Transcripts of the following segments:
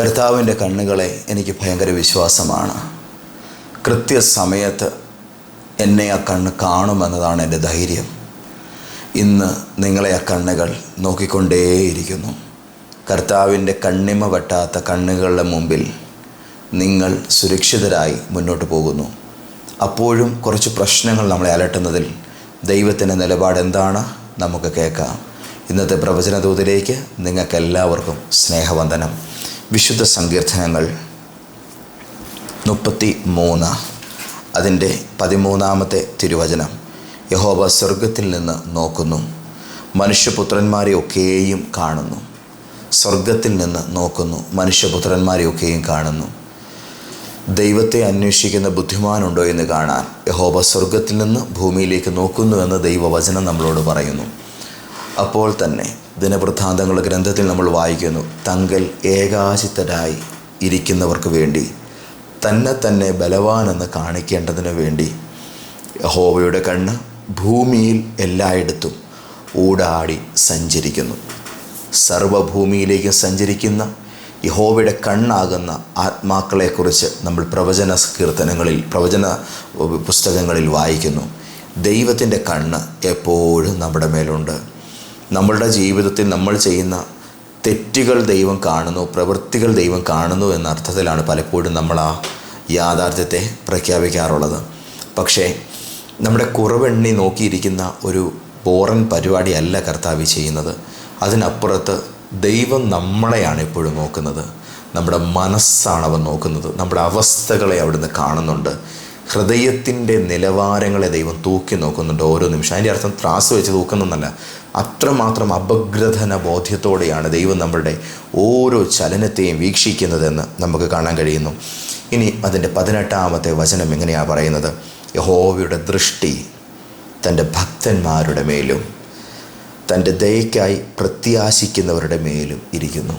കർത്താവിന്റെ കണ്ണുകളെ എനിക്ക് ഭയങ്കര വിശ്വാസമാണ്. കൃത്യസമയത്ത് എന്നെ ആ കണ്ണ് കാണുമെന്നതാണ് എന്റെ ധൈര്യം. ഇന്ന് നിങ്ങളെ ആ കണ്ണുകൾ നോക്കിക്കൊണ്ടേയിരിക്കുന്നു. കർത്താവിന്റെ കണ്ണിമ വെട്ടാത്ത കണ്ണുകളുടെ മുമ്പിൽ നിങ്ങൾ സുരക്ഷിതരായി മുന്നോട്ട് പോകുന്നു. അപ്പോഴും കുറച്ച് പ്രശ്നങ്ങൾ നമ്മളെ അലട്ടുന്നതിൽ ദൈവത്തിന്റെ നിലപാട് എന്താണ്? നമുക്ക് കേൾക്കാം. ഇന്നത്തെ പ്രവചനദൂതിലേക്ക് നിങ്ങൾക്കെല്ലാവർക്കും സ്നേഹവന്ദനം. വിശുദ്ധ സങ്കീർത്തനങ്ങൾ മുപ്പത്തി മൂന്ന് അതിന്റെ പതിമൂന്നാമത്തെ തിരുവചനം. യഹോബ സ്വർഗത്തിൽ നിന്ന് നോക്കുന്നു. മനുഷ്യപുത്രന്മാരെ ഒക്കെയും കാണുന്നു. സ്വർഗത്തിൽ നിന്ന് നോക്കുന്നു. മനുഷ്യപുത്രന്മാരെ ഒക്കെയും കാണുന്നു. ദൈവത്തെ അന്വേഷിക്കുന്ന ബുദ്ധിമാനുണ്ടോ എന്ന് കാണാൻ യഹോബ സ്വർഗത്തിൽ നിന്ന് ഭൂമിയിലേക്ക് നോക്കുന്നു എന്ന് ദൈവവചനം നമ്മളോട് പറയുന്നു. അപ്പോൾ തന്നെ ദിനവൃത്താന്തങ്ങളുടെ ഗ്രന്ഥത്തിൽ നമ്മൾ വായിക്കുന്നു തങ്കൽ ഏകാശിത്തരായി ഇരിക്കുന്നവർക്ക് വേണ്ടി തന്നെ തന്നെ ബലവാനെന്ന് കാണിക്കേണ്ടതിന് വേണ്ടി യഹോവയുടെ കണ്ണ് ഭൂമിയിൽ എല്ലായിടത്തും ഊടാടി സഞ്ചരിക്കുന്നു. സർവഭൂമിയിലേക്ക് സഞ്ചരിക്കുന്ന യഹോവയുടെ കണ്ണാകുന്ന ആത്മാക്കളെക്കുറിച്ച് നമ്മൾ പ്രവചന കീർത്തനങ്ങളിൽ പ്രവചന പുസ്തകങ്ങളിൽ വായിക്കുന്നു. ദൈവത്തിന്റെ കണ്ണ് എപ്പോഴും നമ്മുടെ മേലുണ്ട്. നമ്മളുടെ ജീവിതത്തിൽ നമ്മൾ ചെയ്യുന്ന തെറ്റുകൾ ദൈവം കാണുന്നു പ്രവൃത്തികൾ ദൈവം കാണുന്നു എന്ന അർത്ഥത്തിലാണ് പലപ്പോഴും നമ്മൾ ആ യാഥാർത്ഥ്യത്തെ പ്രഖ്യാപിക്കാറുള്ളത്. പക്ഷേ നമ്മുടെ കുറവെണ്ണി നോക്കിയിരിക്കുന്ന ഒരു ബോറൻ പരിപാടിയല്ല കർത്താവ് ചെയ്യുന്നത്. അതിനപ്പുറത്ത് ദൈവം നമ്മളെയാണ് എപ്പോഴും നോക്കുന്നത്. നമ്മുടെ മനസ്സാണ് അവൻ നോക്കുന്നത്. നമ്മുടെ അവസ്ഥകളെ അവിടുന്ന് കാണുന്നുണ്ട്. ഹൃദയത്തിന്റെ നിലവാരങ്ങളെ ദൈവം തൂക്കി നോക്കുന്നുണ്ട് ഓരോ നിമിഷം. അതിന്റെ അർത്ഥം ത്രാസ് വെച്ച് തൂക്കുന്നല്ല അത്രമാത്രം അപഗ്രഥന ബോധ്യത്തോടെയാണ് ദൈവം നമ്മളുടെ ഓരോ ചലനത്തെയും വീക്ഷിക്കുന്നതെന്ന് നമുക്ക് കാണാൻ കഴിയുന്നു. ഇനി അതിന്റെ പതിനെട്ടാമത്തെ വചനം എങ്ങനെയാണ് പറയുന്നത്? യഹോവയുടെ ദൃഷ്ടി തന്റെ ഭക്തന്മാരുടെ മേലും തന്റെ ദയക്കായി പ്രത്യാശിക്കുന്നവരുടെ മേലും ഇരിക്കുന്നു.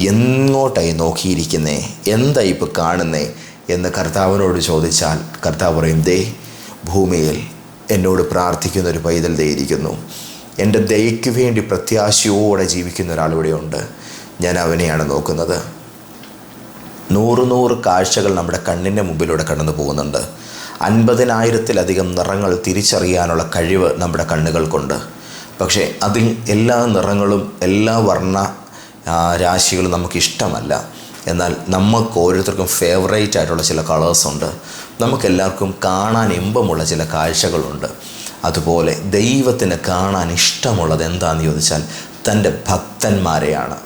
എങ്ങോട്ടായി നോക്കിയിരിക്കുന്നേ? എന്തായി ഇപ്പോൾ കാണുന്നേ? എന്ന് കർത്താവിനോട് ചോദിച്ചാൽ കർത്താവ് പറയും ദേ ഭൂമിയിൽ എന്നോട് പ്രാർത്ഥിക്കുന്ന ഒരു പൈതൽ ദേ ഇരിക്കുന്നു. എന്റെ ദയയ്ക്ക് വേണ്ടി പ്രത്യാശയോടെ ജീവിക്കുന്ന ഒരാളിവിടെയുണ്ട് ഞാൻ അവനെയാണ് നോക്കുന്നത്. നൂറ് നൂറ് കാഴ്ചകൾ നമ്മുടെ കണ്ണിന്റെ മുമ്പിലൂടെ കടന്നു പോകുന്നുണ്ട്. അൻപതിനായിരത്തിലധികം നിറങ്ങൾ തിരിച്ചറിയാനുള്ള കഴിവ് നമ്മുടെ കണ്ണുകൾക്കുണ്ട്. പക്ഷേ അതിൽ എല്ലാ നിറങ്ങളും എല്ലാ വർണ രാശികളും നമുക്കിഷ്ടമല്ല എന്നാൽ നമുക്ക് ഓരോരുത്തർക്കും ഫേവറേറ്റ് ആയിട്ടുള്ള ചില കളേഴ്സ് ഉണ്ട്. നമുക്കെല്ലാവർക്കും കാണാൻ ഇമ്പമുള്ള ചില കാഴ്ചകളുണ്ട്. അതുപോലെ ദൈവത്തിന് കാണാൻ ഇഷ്ടമുള്ളത് എന്താണെന്ന് ചോദിച്ചാൽ തന്റെ ഭക്തന്മാരെയാണ്.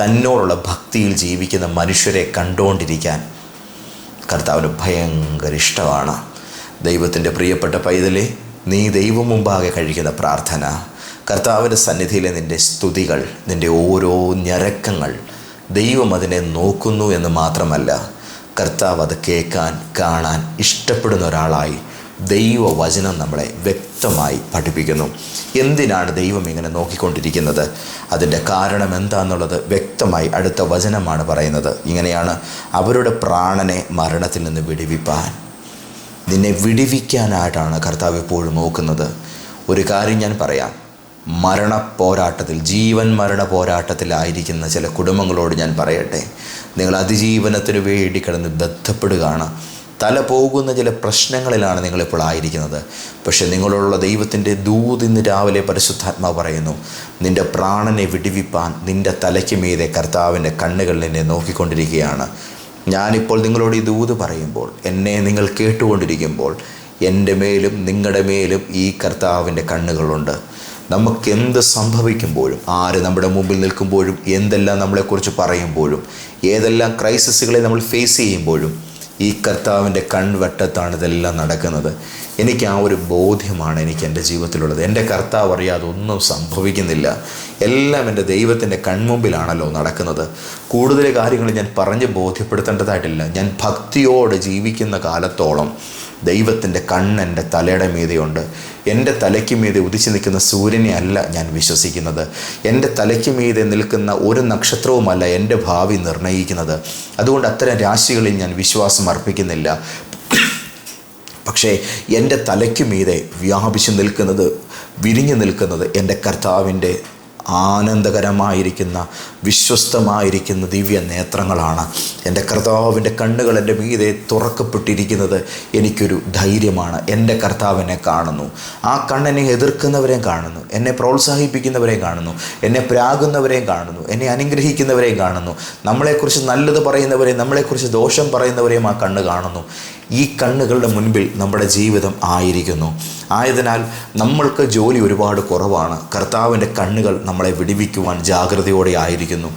തന്നോടുള്ള ഭക്തിയിൽ ജീവിക്കുന്ന മനുഷ്യരെ കണ്ടുകൊണ്ടിരിക്കാൻ കർത്താവിന് ഭയങ്കര ഇഷ്ടമാണ്. ദൈവത്തിന്റെ പ്രിയപ്പെട്ട പൈതലെ നീ ദൈവം മുമ്പാകെ കഴിക്കുന്ന പ്രാർത്ഥന കർത്താവിന്റെ സന്നിധിയിലെ നിന്റെ സ്തുതികൾ നിന്റെ ഓരോ ഞരക്കങ്ങൾ ദൈവം അതിനെ നോക്കുന്നു എന്ന് മാത്രമല്ല കർത്താവ് അത് കേൾക്കാൻ കാണാൻ ഇഷ്ടപ്പെടുന്ന ഒരാളായി ദൈവവചനം നമ്മളെ വ്യക്തമായി പഠിപ്പിക്കുന്നു. എന്തിനാണ് ദൈവം ഇങ്ങനെ നോക്കിക്കൊണ്ടിരിക്കുന്നത്? അതിന്റെ കാരണം എന്താണെന്നുള്ളത് വ്യക്തമായി അടുത്ത വചനമാണ് പറയുന്നത്. ഇങ്ങനെയാണ് അവരുടെ പ്രാണനെ മരണത്തിൽ നിന്ന് വിടിവിപ്പാൻ. നിന്നെ വിടിവിക്കാനായിട്ടാണ് കർത്താവ് എപ്പോഴും നോക്കുന്നത്. ഒരു കാര്യം ഞാൻ പറയാം. മരണ പോരാട്ടത്തിൽ ജീവൻ മരണ പോരാട്ടത്തിലായിരിക്കുന്ന ചില കുടുംബങ്ങളോട് ഞാൻ പറയട്ടെ. നിങ്ങൾ അതിജീവനത്തിന് വേണ്ടി കിടന്ന് ബന്ധപ്പെടുകയാണ്. തല പോകുന്ന ചില പ്രശ്നങ്ങളിലാണ് നിങ്ങളിപ്പോൾ ആയിരിക്കുന്നത്. പക്ഷേ നിങ്ങളോടുള്ള ദൈവത്തിന്റെ ദൂത് ഇന്ന് രാവിലെ പരിശുദ്ധാത്മാവ് പറയുന്നു നിന്റെ പ്രാണനെ വിടിവിപ്പാൻ നിന്റെ തലയ്ക്ക് മീതെ കർത്താവിന്റെ കണ്ണുകൾ നിന്നെ നോക്കിക്കൊണ്ടിരിക്കുകയാണ്. ഞാനിപ്പോൾ നിങ്ങളോട് ഈ ദൂത് പറയുമ്പോൾ എന്നെ നിങ്ങൾ കേട്ടുകൊണ്ടിരിക്കുമ്പോൾ എന്റെ മേലും നിങ്ങളുടെ മേലും ഈ കർത്താവിന്റെ കണ്ണുകളുണ്ട്. നമുക്ക് എന്ത് സംഭവിക്കുമ്പോഴും ആര് നമ്മുടെ മുമ്പിൽ നിൽക്കുമ്പോഴും എന്തെല്ലാം നമ്മളെക്കുറിച്ച് പറയുമ്പോഴും ഏതെല്ലാം ക്രൈസിസുകളെ നമ്മൾ ഫേസ് ചെയ്യുമ്പോഴും ഈ കർത്താവിന്റെ കൺവട്ടത്താണ് ഇതെല്ലാം നടക്കുന്നത്. എനിക്ക് ആ ഒരു ബോധ്യമാണ് എനിക്ക് എന്റെ ജീവിതത്തിലുള്ളത്. എന്റെ കർത്താവ് അറിയാതെ ഒന്നും സംഭവിക്കുന്നില്ല. എല്ലാം എന്റെ ദൈവത്തിന്റെ കൺമുമ്പിലാണല്ലോ നടക്കുന്നത്. കൂടുതൽ കാര്യങ്ങൾ ഞാൻ പറഞ്ഞ് ബോധ്യപ്പെടുത്തേണ്ടതായിട്ടില്ല. ഞാൻ ഭക്തിയോടെ ജീവിക്കുന്ന കാലത്തോളം ദൈവത്തിന്റെ കണ്ണെന്റെ തലയുടെ മീതെയുണ്ട്. എന്റെ തലയ്ക്ക് മീതെ ഉദിച്ചു നിൽക്കുന്ന സൂര്യനെ അല്ല ഞാൻ വിശ്വസിക്കുന്നത്. എന്റെ തലയ്ക്ക് മീതെ നിൽക്കുന്ന ഒരു നക്ഷത്രവുമല്ല എന്റെ ഭാവി നിർണയിക്കുന്നത് അതുകൊണ്ട് അത്തരം രാശികളിൽ ഞാൻ വിശ്വാസം അർപ്പിക്കുന്നില്ല. പക്ഷേ എന്റെ തലയ്ക്ക് മീതെ വ്യാപിച്ചു നിൽക്കുന്നത് വിരിഞ്ഞു നിൽക്കുന്നത് എന്റെ കർത്താവിന്റെ ആനന്ദകരമായിരിക്കുന്ന വിശ്വസ്തമായിരിക്കുന്ന ദിവ്യ നേത്രങ്ങളാണ്. എന്റെ കർത്താവിന്റെ കണ്ണുകൾ എന്റെ മീതെ തുറക്കപ്പെട്ടിരിക്കുന്നത് എനിക്കൊരു ധൈര്യമാണ്. എന്റെ കർത്താവിനെ കാണുന്നു. ആ കണ്ണെന്നെ എതിർക്കുന്നവരെയും കാണുന്നു. എന്നെ പ്രോത്സാഹിപ്പിക്കുന്നവരെയും കാണുന്നു. എന്നെ പ്രാകുന്നവരെയും കാണുന്നു. എന്നെ അനുഗ്രഹിക്കുന്നവരെയും കാണുന്നു. നമ്മളെക്കുറിച്ച് നല്ലത് പറയുന്നവരെയും നമ്മളെക്കുറിച്ച് ദോഷം പറയുന്നവരെയും ആ കണ്ണ് കാണുന്നു. ഈ കണ്ണുകളുടെ മുൻപിൽ നമ്മുടെ ജീവിതം ആയിരിക്കുന്നു. ആയതിനാൽ നമ്മൾക്ക് ജോലി ഒരുപാട് കുറവാണ്. കർത്താവിന്റെ കണ്ണുകൾ നമ്മളെ വിടിവിക്കുവാൻ ജാഗ്രതയോടെ ആയിരിക്കുന്നു.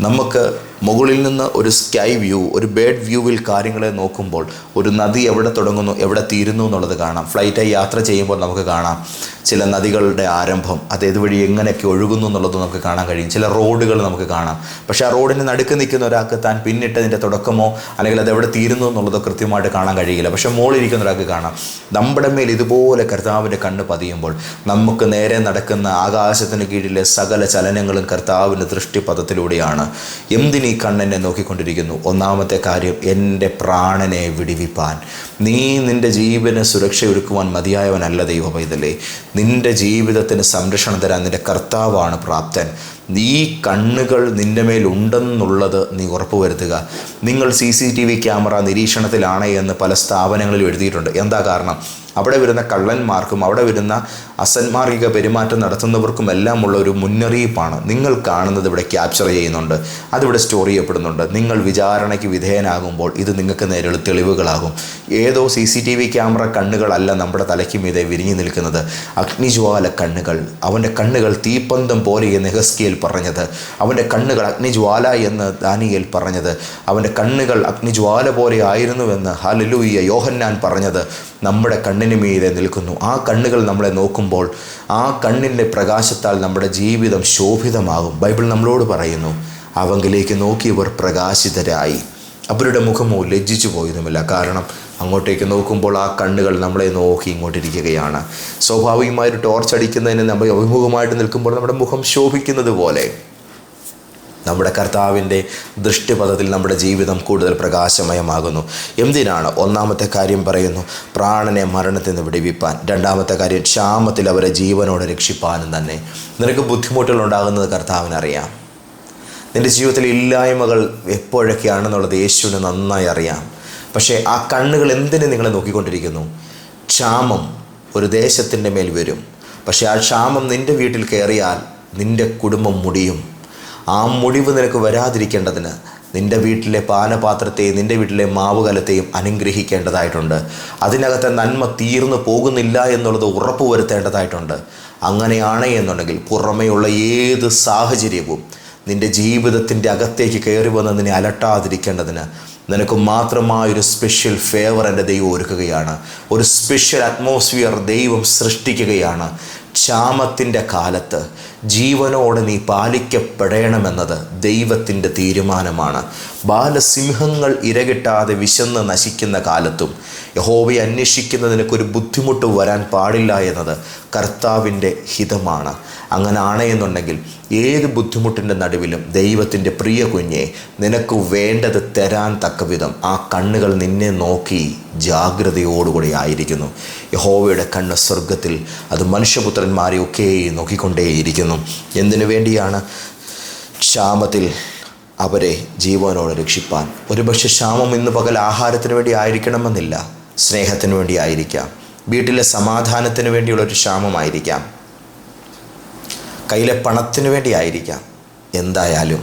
നമുക്ക് മുകളിൽ നിന്ന് ഒരു സ്കൈ വ്യൂ ഒരു ബേഡ് വ്യൂവിൽ കാര്യങ്ങളെ നോക്കുമ്പോൾ ഒരു നദി എവിടെ തുടങ്ങുന്നു എവിടെ തീരുന്നു എന്നുള്ളത് കാണാം. ഫ്ലൈറ്റായി യാത്ര ചെയ്യുമ്പോൾ നമുക്ക് കാണാം ചില നദികളുടെ ആരംഭം അത് ഇതുവഴി എങ്ങനെയൊക്കെ ഒഴുകുന്നു എന്നുള്ളത് നമുക്ക് കാണാൻ കഴിയും. ചില റോഡുകൾ നമുക്ക് കാണാം. പക്ഷേ ആ റോഡിന് നടുക്ക് നിൽക്കുന്ന ഒരാൾക്ക് താൻ പിന്നിട്ടതിന്റെ തുടക്കമോ അല്ലെങ്കിൽ അത് എവിടെ തീരുന്നു എന്നുള്ളതോ കൃത്യമായിട്ട് കാണാൻ കഴിയില്ല. പക്ഷേ മുകളിലിരിക്കുന്ന ഒരാൾക്ക് കാണാം. നമ്മുടെ മേൽ ഇതുപോലെ കർത്താവിന്റെ കണ്ണ് പതിയുമ്പോൾ നമുക്ക് നേരെ നടക്കുന്ന ആകാശത്തിന് കീഴിലെ സകല ചലനങ്ങളും കർത്താവിന്റെ ദൃഷ്ടിപഥത്തിലൂടെയാണ്. എന്തിന് ഈ കണ്ണെന്നെ നോക്കിക്കൊണ്ടിരിക്കുന്നു. ഒന്നാമത്തെ കാര്യം എന്റെ പ്രാണനെ വിടിവിപ്പാൻ. നീ നിന്റെ ജീവന് സുരക്ഷയൊരുക്കുവാൻ മതിയായവനല്ല ദൈവം ഇതല്ലേ നിന്റെ ജീവിതത്തിന് സംരക്ഷണം തരാൻ നിന്റെ കർത്താവാണ് പ്രാപ്തൻ. ഈ കണ്ണുകൾ നിന്റെ മേലുണ്ടെന്നുള്ളത് നീ ഉറപ്പുവരുത്തുക നിങ്ങൾ C C T V camera നിരീക്ഷണത്തിലാണ് എന്ന് പല സ്ഥാപനങ്ങളിലും എഴുതിയിട്ടുണ്ട്. എന്താ കാരണം? അവിടെ വരുന്ന കള്ളന്മാർക്കും അവിടെ വരുന്ന അസന്മാർഗിക പെരുമാറ്റം നടത്തുന്നവർക്കും എല്ലാം ഉള്ള ഒരു മുന്നറിയിപ്പാണ്. നിങ്ങൾ കാണുന്നത് ഇവിടെ ക്യാപ്ചർ ചെയ്യുന്നുണ്ട്. അതിവിടെ സ്റ്റോർ ചെയ്യപ്പെടുന്നുണ്ട്. നിങ്ങൾ വിചാരണയ്ക്ക് വിധേയനാകുമ്പോൾ ഇത് നിങ്ങൾക്ക് നേരെയുള്ള തെളിവുകളാകും. ഏതോ C C T V camera കണ്ണുകളല്ല നമ്മുടെ തലയ്ക്ക് മീതെ വിരിഞ്ഞു നിൽക്കുന്നത്. അഗ്നിജ്വാല കണ്ണുകൾ. അവന്റെ കണ്ണുകൾ തീപ്പന്തം പോലെ എന്ന് ഹെസ്കിയൽ പറഞ്ഞത്. അവന്റെ കണ്ണുകൾ അഗ്നിജ്വാല എന്ന് ദാനിയേൽ പറഞ്ഞത്. അവന്റെ കണ്ണുകൾ അഗ്നിജ്വാല പോലെ ആയിരുന്നുവെന്ന് ഹാലലൂയ്യ യോഹന്നാൻ പറഞ്ഞത്. നമ്മുടെ കണ്ണിന് മീതെ നിൽക്കുന്നു. ആ കണ്ണുകൾ നമ്മളെ നോക്കുമ്പോൾ ആ കണ്ണിന്റെ പ്രകാശത്താൽ നമ്മുടെ ജീവിതം ശോഭിതമാകും. ബൈബിൾ നമ്മളോട് പറയുന്നു അവങ്കിലേക്ക് നോക്കിയവർ പ്രകാശിതരായി. അവരുടെ മുഖമോ ലജ്ജിച്ചു പോയതുമില്ല കാരണം അങ്ങോട്ടേക്ക് നോക്കുമ്പോൾ ആ കണ്ണുകൾ നമ്മളെ നോക്കി ഇങ്ങോട്ടിരിക്കുകയാണ്. സ്വാഭാവികമായൊരു ടോർച്ച് അടിക്കുന്നതിന് നമ്മൾ അഭിമുഖമായിട്ട് നിൽക്കുമ്പോൾ നമ്മുടെ മുഖം ശോഭിക്കുന്നത് പോലെ നമ്മുടെ കർത്താവിന്റെ ദൃഷ്ടിപഥത്തിൽ നമ്മുടെ ജീവിതം കൂടുതൽ പ്രകാശമയമാകുന്നു. എന്തിനാണ്? ഒന്നാമത്തെ കാര്യം പറയുന്നു പ്രാണനെ മരണത്തിൽ നിന്ന് വിടിവിപ്പാൻ. രണ്ടാമത്തെ കാര്യം ക്ഷാമത്തിൽ അവരെ ജീവനോടെ രക്ഷിപ്പാനും തന്നെ. നിനക്ക് ബുദ്ധിമുട്ടുകൾ ഉണ്ടാകുന്നത് കർത്താവിനറിയാം. നിന്റെ ജീവിതത്തിൽ ഇല്ലായ്മകൾ എപ്പോഴൊക്കെയാണെന്നുള്ളത് യേശുവിന് നന്നായി അറിയാം. പക്ഷേ ആ കണ്ണുകൾ എന്തിനു നിങ്ങളെ നോക്കിക്കൊണ്ടിരിക്കുന്നു? ക്ഷാമം ഒരു ദേശത്തിന്റെ മേൽ വരും. പക്ഷേ ആ ക്ഷാമം നിന്റെ വീട്ടിൽ കയറിയാൽ നിന്റെ കുടുംബം മുടിയും. ആ മുടിവ് നിനക്ക് വരാതിരിക്കേണ്ടതിന് നിന്റെ വീട്ടിലെ പാനപാത്രത്തെയും നിന്റെ വീട്ടിലെ മാവുകലത്തെയും അനുഗ്രഹിക്കേണ്ടതായിട്ടുണ്ട്. അതിനകത്തെ നന്മ തീർന്നു പോകുന്നില്ല എന്നുള്ളത് ഉറപ്പ് വരുത്തേണ്ടതായിട്ടുണ്ട്. അങ്ങനെയാണ് എന്നുണ്ടെങ്കിൽ പുറമെയുള്ള ഏത് സാഹചര്യവും നിന്റെ ജീവിതത്തിന്റെ അകത്തേക്ക് കയറി വന്ന് നിന്നെ അലട്ടാതിരിക്കേണ്ടതിന് നിനക്ക് മാത്രമായൊരു സ്പെഷ്യൽ ഫേവർ എന്റെ ദൈവം ഒരുക്കുകയാണ്. ഒരു സ്പെഷ്യൽ അറ്റ്മോസ്ഫിയർ ദൈവം സൃഷ്ടിക്കുകയാണ്. ക്ഷാമത്തിന്റെ കാലത്ത് ജീവനോടെ നീ പാലിക്കപ്പെടേണമെന്നത് ദൈവത്തിന്റെ തീരുമാനമാണ്. ബാലസിംഹങ്ങൾ ഇരകിട്ടാതെ വിശന്ന് നശിക്കുന്ന കാലത്തും യഹോവയെ അന്വേഷിക്കുന്ന നിനക്കൊരു ബുദ്ധിമുട്ട് വരാൻ പാടില്ല എന്നത് കർത്താവിന്റെ ഹിതമാണ്. അങ്ങനെ എന്നുണ്ടെങ്കിൽ ഏത് ബുദ്ധിമുട്ടിന്റെ നടുവിലും ദൈവത്തിന്റെ പ്രിയ കുഞ്ഞെ നിനക്ക് വേണ്ടത് തരാൻ തക്കവിധം ആ കണ്ണുകൾ നിന്നെ നോക്കി ജാഗ്രതയോടുകൂടി ആയിരിക്കുന്നു. യഹോവയുടെ കണ്ണ് സ്വർഗത്തിൽ അത് മനുഷ്യപുത്രന്മാരെ ഒക്കെ നോക്കിക്കൊണ്ടേയിരിക്കുന്നു എന്തിനു വേണ്ടിയാണ്? ക്ഷാമത്തിൽ അവരെ ജീവനോടെ രക്ഷിപ്പാൻ. ഒരുപക്ഷെ ക്ഷാമം ഇന്ന് പകൽ ആഹാരത്തിന് വേണ്ടി ആയിരിക്കണമെന്നില്ല. സ്നേഹത്തിന് വേണ്ടി ആയിരിക്കാം വീട്ടിലെ സമാധാനത്തിന് വേണ്ടിയുള്ളൊരു ക്ഷാമമായിരിക്കാം. കയ്യിലെ പണത്തിന് വേണ്ടി ആയിരിക്കാം എന്തായാലും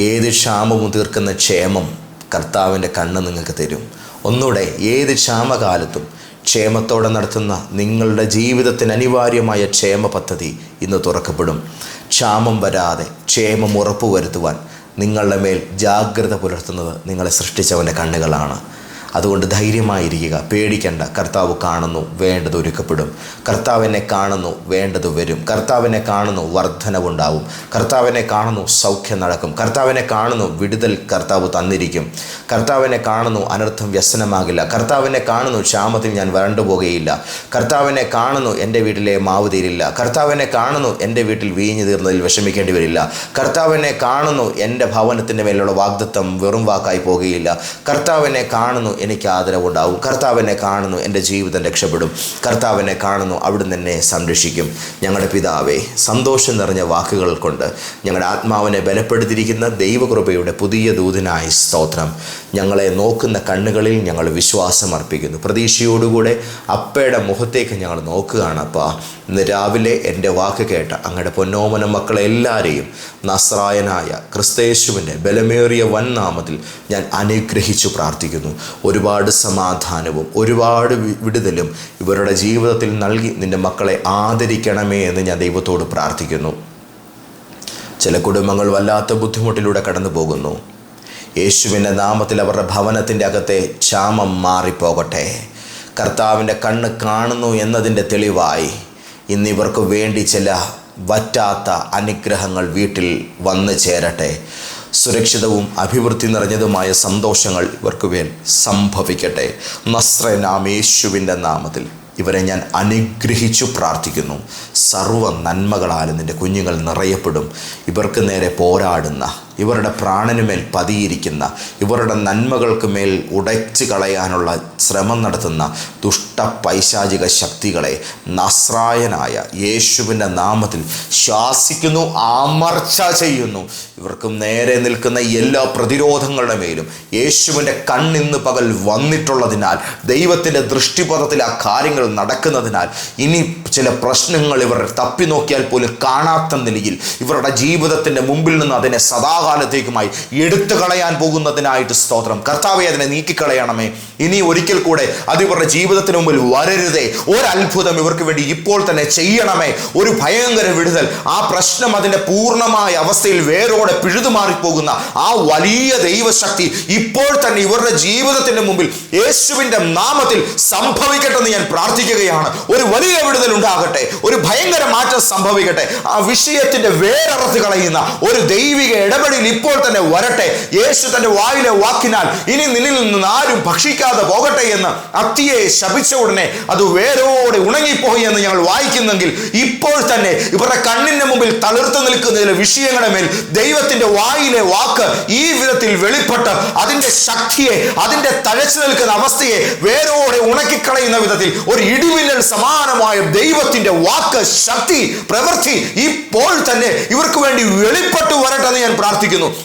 ഏത് ക്ഷാമവും തീർക്കുന്ന ക്ഷേമം കർത്താവിന്റെ കണ്ണ് നിങ്ങൾക്ക് തരും. ഒന്നുകൂടെ ഏത് ക്ഷാമകാലത്തും ക്ഷേമത്തോടെ നടത്തുന്ന നിങ്ങളുടെ ജീവിതത്തിന് അനിവാര്യമായ ക്ഷേമ പദ്ധതി ഇന്ന് തുറക്കപ്പെടും. ക്ഷാമം വരാതെ ക്ഷേമം ഉറപ്പുവരുത്തുവാൻ നിങ്ങളുടെ മേൽ ജാഗ്രത പുലർത്തുന്നത് നിങ്ങളെ സൃഷ്ടിച്ചവന്റെ കണ്ണുകളാണ്. അതുകൊണ്ട് ധൈര്യമായിരിക്കുക പേടിക്കണ്ട കർത്താവ് കാണുന്നു വേണ്ടത് ഒരുക്കപ്പെടും കർത്താവിനെ കാണുന്നു വേണ്ടത് വരും കർത്താവിനെ കാണുന്നു വർധനവുണ്ടാവും കർത്താവിനെ കാണുന്നു സൗഖ്യം നടക്കും കർത്താവിനെ കാണുന്നു വിടുതൽ കർത്താവ് തന്നിരിക്കും കർത്താവിനെ കാണുന്നു അനർത്ഥം വ്യസനമാകില്ല കർത്താവിനെ കാണുന്നു ക്ഷാമത്തിൽ ഞാൻ വരണ്ടു പോകുകയില്ല കർത്താവിനെ കാണുന്നു എന്റെ വീട്ടിലെ മാവ് തീരില്ല കർത്താവിനെ കാണുന്നു എന്റെ വീട്ടിൽ വീഞ്ഞു തീർന്നതിൽ വിഷമിക്കേണ്ടി വരില്ല കർത്താവിനെ കാണുന്നു എന്റെ ഭവനത്തിന്റെ മേലുള്ള വാഗ്ദത്വം വെറും വാക്കായി പോകുകയില്ല കർത്താവിനെ കാണുന്നു എനിക്ക് ആദരവുണ്ടാവും കർത്താവിനെ കാണുന്നു എന്റെ ജീവിതം രക്ഷപ്പെടും. കർത്താവിനെ കാണുന്നു അവിടുന്ന് എന്നെ സംരക്ഷിക്കും. ഞങ്ങളുടെ പിതാവേ സന്തോഷം നിറഞ്ഞ വാക്കുകൾ കൊണ്ട് ഞങ്ങളുടെ ആത്മാവിനെ ബലപ്പെടുത്തിയിരിക്കുന്ന ദൈവകൃപയുടെ പുതിയ ദൂതനായ സ്തോത്രം. ഞങ്ങളെ നോക്കുന്ന കണ്ണുകളിൽ ഞങ്ങൾ വിശ്വാസം അർപ്പിക്കുന്നു. പ്രതീക്ഷയോടുകൂടെ അപ്പയുടെ മുഖത്തേക്ക് ഞങ്ങൾ നോക്കുകയാണ് അപ്പ ഇന്ന് രാവിലെ എന്റെ വാക്ക് കേട്ട അങ്ങയുടെ പൊന്നോമന മക്കളെ എല്ലാവരെയും നസ്രായനായ ക്രിസ്തേശുവിന്റെ ബലമേറിയ വൻ നാമത്തിൽ ഞാൻ അനുഗ്രഹിച്ചു പ്രാർത്ഥിക്കുന്നു. ഒരുപാട് സമാധാനവും ഒരുപാട് വിടുതലും ഇവരുടെ ജീവിതത്തിൽ നൽകി നിന്റെ മക്കളെ ആദരിക്കണമേ എന്ന് ഞാൻ ദൈവത്തോട് പ്രാർത്ഥിക്കുന്നു. ചില കുടുംബങ്ങൾ വല്ലാത്ത ബുദ്ധിമുട്ടിലൂടെ കടന്നു പോകുന്നു യേശുവിന്റെ നാമത്തിൽ അവരുടെ ഭവനത്തിന്റെ അകത്തെ ക്ഷാമം മാറിപ്പോകട്ടെ. കർത്താവിന്റെ കണ്ണ് കാണുന്നു എന്നതിന്റെ തെളിവായി ഇന്നിവർക്ക് വേണ്ടി ചില വറ്റാത്ത അനുഗ്രഹങ്ങൾ വീട്ടിൽ വന്നു ചേരട്ടെ. സുരക്ഷിതവും അഭിവൃദ്ധി നിറഞ്ഞതുമായ സന്തോഷങ്ങൾ ഇവർക്ക് വേൻ സംഭവിക്കട്ടെ. നസ്രനാമേശുവിന്റെ നാമത്തിൽ ഇവരെ ഞാൻ അനുഗ്രഹിച്ചു പ്രാർത്ഥിക്കുന്നു. സർവ നന്മകളാലും നിന്റെ കുഞ്ഞുങ്ങൾ നിറയപ്പെടും. ഇവർക്ക് നേരെ പോരാടുന്ന ഇവരുടെ പ്രാണനുമേൽ പതിയിരിക്കുന്ന ഇവരുടെ നന്മകൾക്ക് മേൽ ഉടച്ചു കളയാനുള്ള ശ്രമം നടത്തുന്ന ദുഷ്ട പൈശാചിക ശക്തികളെ നസ്രായനായ യേശുവിന്റെ നാമത്തിൽ ശ്വാസിക്കുന്നു ആമർച്ച ചെയ്യുന്നു. ഇവർക്കും നേരെ നിൽക്കുന്ന എല്ലാ പ്രതിരോധങ്ങളുടെ മേലും യേശുവിന്റെ കണ്ണിന്ന് പകൽ വന്നിട്ടുള്ളതിനാൽ ദൈവത്തിന്റെ ദൃഷ്ടിപഥത്തിൽ ആ കാര്യങ്ങൾ നടക്കുന്നതിനാൽ ഇനി ചില പ്രശ്നങ്ങൾ ഇവർ തപ്പി നോക്കിയാൽ പോലും കാണാത്ത നിലയിൽ ഇവരുടെ ജീവിതത്തിന്റെ മുമ്പിൽ നിന്ന് അതിനെ സദാകാലത്തേക്കുമായി എടുത്തു കളയാൻ പോകുന്നതിനായിട്ട് സ്തോത്രം. കർത്താവെ അതിനെ നീക്കിക്കളയണമേ. ഇനി ഒരിക്കൽ കൂടെ അത് ഇവരുടെ ജീവിതത്തിന് മുമ്പിൽ വരരുതേ. ഒരത്ഭുതം ഇവർക്ക് വേണ്ടി ഇപ്പോൾ തന്നെ ചെയ്യണമേ. ഒരു ഭയങ്കര വിടുതൽ. ആ പ്രശ്നം അതിന്റെ പൂർണമായ അവസ്ഥയിൽ വേരോടെ പിഴുതുമാറിപ്പോകുന്ന ആ വലിയ ദൈവശക്തി ഇപ്പോൾ തന്നെ ഇവരുടെ ജീവിതത്തിന്റെ മുമ്പിൽ യേശുവിന്റെ നാമത്തിൽ സംഭവിക്കട്ടെ എന്ന് ഞാൻ പ്രാർത്ഥിക്കുകയാണ്. ഒരു വലിയ വിടുതൽ ഉണ്ടാകട്ടെ. ഒരു ഭയങ്കര മാറ്റം സംഭവിക്കട്ടെ. ആ വിഷയത്തിന്റെ വേരറത്ത് കളയുന്ന ഒരു ദൈവിക ഇടപെടൽ ഇപ്പോൾ തന്നെ വരട്ടെ. യേശു തന്റെ വായിലെ വാക്കിനാൽ ഇനി നിന്നിൽ നിന്ന് ആരും ഭക്ഷിക്കാതെ പോകട്ടെ എന്ന് അത്തിയെ ശപിച്ച ഉടനെ അത് വേരോടെ ഉണങ്ങിപ്പോയി എന്ന് ഞങ്ങൾ വായിക്കുന്നെങ്കിൽ ഇപ്പോൾ തന്നെ ഇവരുടെ കണ്ണിന്റെ മുമ്പിൽ തളിർത്തു നിൽക്കുന്ന ചില വിഷയങ്ങളുടെ മേൽ ദൈവത്തിന്റെ വായിലെ വാക്ക് ഈ വിധത്തിൽ വെളിപ്പെട്ട് അതിന്റെ ശക്തിയെ അതിന്റെ തഴച്ചു നിൽക്കുന്ന അവസ്ഥയെ വേരോടെ ഉണക്കിക്കളയുന്ന വിധത്തിൽ ഒരു ഇടിമിന്നൽ സമാനമായ ദൈവത്തിന്റെ വാക്ക് ശക്തി പ്രവൃത്തി ഇപ്പോൾ തന്നെ ഇവർക്ക് വേണ്ടി വെളിപ്പെട്ടു വരട്ടെ എന്ന് ഞാൻ പ്രാർത്ഥിക്കുന്നു.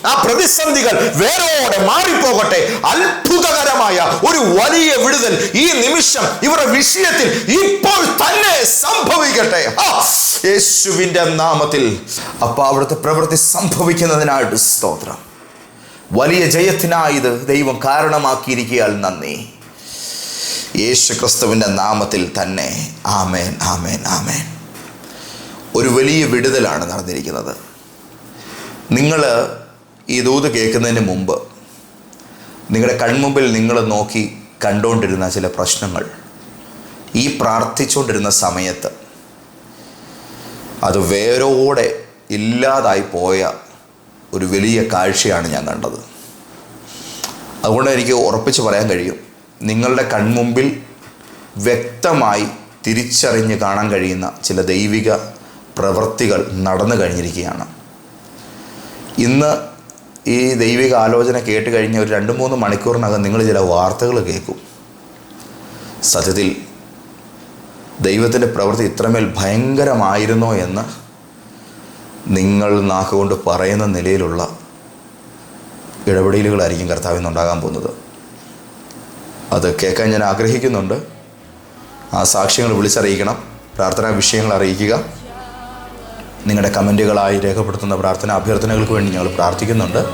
ആ പ്രതിസന്ധികൾ വേരോടെ മാറിപ്പോകട്ടെ. അത്ഭുതകരമായ ഒരു വലിയ വിടുതൽ ഈ നിമിഷം ഇവരുടെ വിഷയത്തിൽ ഇപ്പോൾ തന്നെ സംഭവിക്കട്ടെ. ആ, യേശുവിന്റെ നാമത്തിൽ. അപ്പൊ അവിടുത്തെ പ്രവൃത്തി സംഭവിക്കുന്നതിനായിട്ട് സ്തോത്രം. വലിയ ജയത്തിനായി ഇത് ദൈവം കാരണമാക്കിയിരിക്കിയാൽ നന്ദി. യേശു ക്രിസ്തുവിന്റെ നാമത്തിൽ തന്നെ. ആമേൻ ആമേൻ ആമേൻ. ഒരു വലിയ വിടുതലാണ് നടന്നിരിക്കുന്നത്. നിങ്ങൾ ഈ ദൂത് കേൾക്കുന്നതിന് മുമ്പ് നിങ്ങളുടെ കൺമുമ്പിൽ നിങ്ങൾ നോക്കി കണ്ടുകൊണ്ടിരുന്ന ചില പ്രശ്നങ്ങൾ ഈ പ്രാർത്ഥിച്ചുകൊണ്ടിരുന്ന സമയത്ത് അത് വേരോടെ ഇല്ലാതായി പോയ ഒരു വലിയ കാഴ്ചയാണ് ഞാൻ കണ്ടത്. അതുകൊണ്ട് എനിക്ക് ഉറപ്പിച്ച് പറയാൻ കഴിയും നിങ്ങളുടെ കൺമുമ്പിൽ വ്യക്തമായി തിരിച്ചറിഞ്ഞ് കാണാൻ കഴിയുന്ന ചില ദൈവിക പ്രവൃത്തികൾ നടന്നു കഴിഞ്ഞിരിക്കുകയാണ്. ഇന്ന് ഈ ദൈവിക ആലോചന കേട്ട് കഴിഞ്ഞ ഒരു രണ്ട് മൂന്ന് മണിക്കൂറിനകം നിങ്ങൾ ചില വാർത്തകൾ കേൾക്കും. സത്യത്തിൽ ദൈവത്തിന്റെ പ്രവൃത്തി ഇത്രമേൽ ഭയങ്കരമായിരുന്നോ എന്ന് നിങ്ങൾ നാക്കുകൊണ്ട് പറയുന്ന നിലയിലുള്ള ഇടപെടലുകളായിരിക്കും കർത്താവിൽ നിന്നുണ്ടാകാൻ പോകുന്നത്. അത് കേൾക്കാൻ ഞാൻ ആഗ്രഹിക്കുന്നുണ്ട്. ആ സാക്ഷ്യങ്ങൾ വിളിച്ചറിയിക്കണം. പ്രാർത്ഥനാ വിഷയങ്ങൾ അറിയിക്കുക. നിങ്ങളുടെ കമന്റുകളായി രേഖപ്പെടുത്തുന്ന പ്രാർത്ഥന അഭ്യർത്ഥനകൾക്ക് വേണ്ടി ഞങ്ങൾ പ്രാർത്ഥിക്കുന്നുണ്ട്.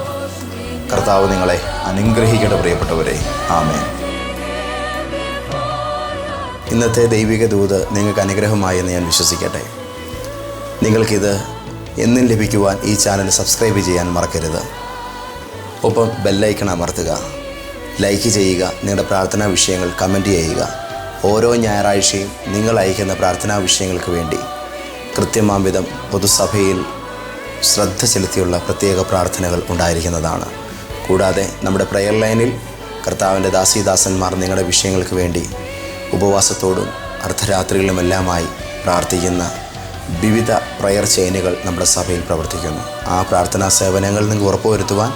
കർത്താവ് നിങ്ങളെ അനുഗ്രഹിക്കട്ടെ പ്രിയപ്പെട്ടവരെ. ആമേ ഇന്നത്തെ ദൈവിക ദൂത് നിങ്ങൾക്ക് അനുഗ്രഹമായി എന്ന് ഞാൻ വിശ്വസിക്കട്ടെ. നിങ്ങൾക്കിത് എന്നും ലഭിക്കുവാൻ ഈ ചാനൽ സബ്സ്ക്രൈബ് ചെയ്യാൻ മറക്കരുത്. ഒപ്പം ബെല്ലൈക്കൺ അമർത്തുക. ലൈക്ക് ചെയ്യുക നിങ്ങളുടെ പ്രാർത്ഥനാ വിഷയങ്ങൾ കമന്റ് ചെയ്യുക. ഓരോ ഞായറാഴ്ചയും നിങ്ങൾ അയക്കുന്ന പ്രാർത്ഥനാ വിഷയങ്ങൾക്ക് വേണ്ടി. കൃത്യമാം വിധം പൊതുസഭയിൽ ശ്രദ്ധ ചെലുത്തിയുള്ള പ്രത്യേക പ്രാർത്ഥനകൾ ഉണ്ടായിരിക്കുന്നതാണ്. കൂടാതെ നമ്മുടെ പ്രയർ ലൈനിൽ കർത്താവിന്റെ ദാസീദാസന്മാർ നിങ്ങളുടെ വിഷയങ്ങൾക്ക് വേണ്ടി ഉപവാസത്തോടും അർദ്ധരാത്രികളുമെല്ലാമായി പ്രാർത്ഥിക്കുന്ന വിവിധ പ്രയർ ചെയിനുകൾ നമ്മുടെ സഭയിൽ പ്രവർത്തിക്കുന്നു. ആ പ്രാർത്ഥനാ സേവനങ്ങൾ നിങ്ങൾക്ക് ഉറപ്പുവരുത്തുവാൻ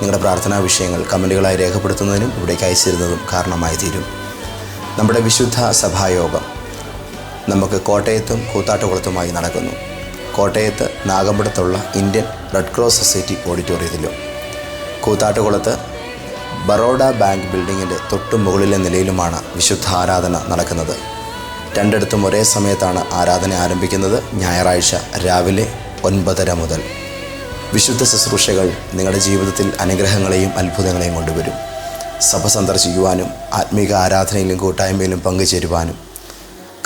നിങ്ങളുടെ പ്രാർത്ഥനാ വിഷയങ്ങൾ കമന്റുകളായി രേഖപ്പെടുത്തുന്നതിനും ഇവിടേക്ക് അയച്ചിരുന്നതും കാരണമായി തീരും നമ്മുടെ വിശുദ്ധ സഭായോഗം നമുക്ക് കോട്ടയത്തും കൂത്താട്ടുകുളത്തുമായി നടക്കുന്നു. കോട്ടയത്ത് നാഗമ്പടത്തുള്ള ഇന്ത്യൻ റെഡ് ക്രോസ് സൊസൈറ്റി ഓഡിറ്റോറിയത്തിലും. കൂത്താട്ടുകുളത്ത് ബറോഡ ബാങ്ക് ബിൽഡിങ്ങിന്റെ തൊട്ടു മുകളിലെ നിലയിലുമാണ് വിശുദ്ധ ആരാധന നടക്കുന്നത്. രണ്ടിടത്തും ഒരേ സമയത്താണ് ആരാധന ആരംഭിക്കുന്നത് ഞായറാഴ്ച രാവിലെ ഒൻപതര മുതൽ. വിശുദ്ധ ശുശ്രൂഷകൾ നിങ്ങളുടെ ജീവിതത്തിൽ അനുഗ്രഹങ്ങളെയും അത്ഭുതങ്ങളെയും കൊണ്ടുവരും. സഭ സന്ദർശിക്കുവാനും ആത്മീക ആരാധനയിലും കൂട്ടായ്മയിലും പങ്കുചേരുവാനും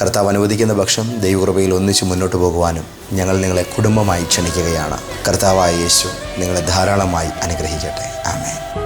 കർത്താവ് അനുവദിക്കുന്ന പക്ഷം ദൈവകൃപയിൽ ഒന്നിച്ച് മുന്നോട്ട് പോകുവാനും ഞങ്ങൾ നിങ്ങളെ കുടുംബമായി ക്ഷണിക്കുകയാണ്. കർത്താവായ യേശു നിങ്ങളെ ധാരാളമായി അനുഗ്രഹിക്കട്ടെ. ആമേൻ.